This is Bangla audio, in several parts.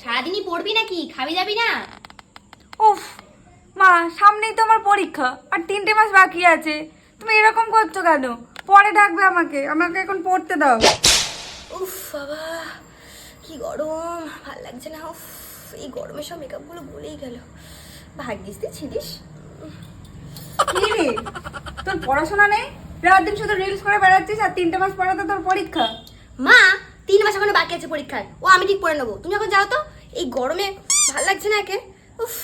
সারাদিনই পড়বি নাকি? খাবি যাবি না? উফ মা সামনেই তো আমার পরীক্ষা আর তিনটে মাস বাকি আছে। তুমি এরকম করছ কেন? পরে ডাকবে আমাকে আমাকে এখন পড়তে দাও। উফ বাবা কি গরম ভালো লাগছে না উফ এই গরমে সব মেকআপগুলো গলেই গেল। ভাগ্যিস তুই ছিলিস। তোর পড়াশোনা নেই? রাত দিন শুধু রিলস করে বেড়াচ্ছিস আর তিনটে মাস পরে তো তোর পরীক্ষা। মা বাকি আছে পরীক্ষায়। ও, আমি ঠিক পড়ে নেব। তুমি এখন যাও তো। এই গরমে ভালো লাগছে না একে। উফ।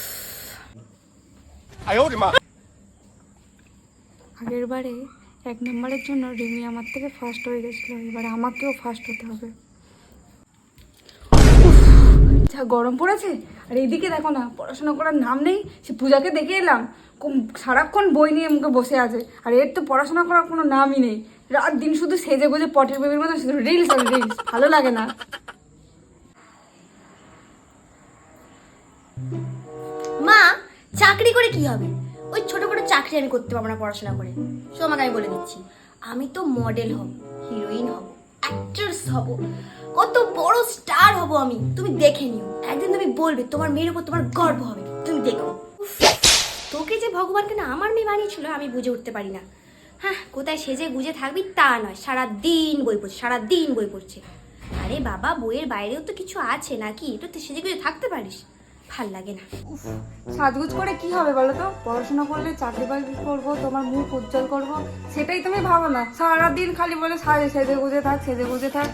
আগের বারে এক নম্বরের জন্য রিমি আমার থেকে ফার্স্ট হয়ে গেছিল। এবার আমাকেও ফার্স্ট হতে হবে। যা গরম পড়েছে। আর এইদিকে দেখো না, পড়াশোনা করার নাম নেই। সে পূজাকে দেখে এলাম। সারাক্ষণ বই নিয়ে মুখে বসে আছে। আর এর তো পড়াশোনা করার কোনো নামই নেই। রাত দিন শুধু সেজে গুজে পটের বেবির মতো, শুধু রিলস আর রিলস ভালো লাগে না। মা, চাকরি করে কি হবে? ওই ছোট ছোট চাকরি আমি করতে পারব না পড়াশোনা করে। সো আমাকে আমি বলে দিচ্ছি। আমি তো মডেল হব হিরোইন হব অ্যাক্ট্রেস হব। কত বড় স্টার হব আমি, তুমি দেখে নিও। একদিন তুমি বলবে, তোমার মেয়ের উপর তোমার গর্ব হবে। তুমি দেখো। তোকে যে ভগবানকে না আমার মেয়ে বানিয়েছিল, আমি বুঝে উঠতে পারি না। হ্যাঁ কোথায় সেজে গুজে থাকবি তা নয়। সারাদিন বই পড়ছে, সারাদিন বই পড়ছে। আরে বাবা, বইয়ের বাইরেও তো কিছু আছে নাকি? একটু তো সেজে গুজে থাকতে পারিস। ভালো লাগে না। সাজগুজ করে কি হবে বলো তো? পড়াশোনা করলে চাকরি বাকরি করব, তোমার মুখ উজ্জ্বল করব, সেটাই তুমি ভাবো না। সারাদিন খালি বলে সাজে, সেজে গুজে থাক, সেজে গুজে থাক।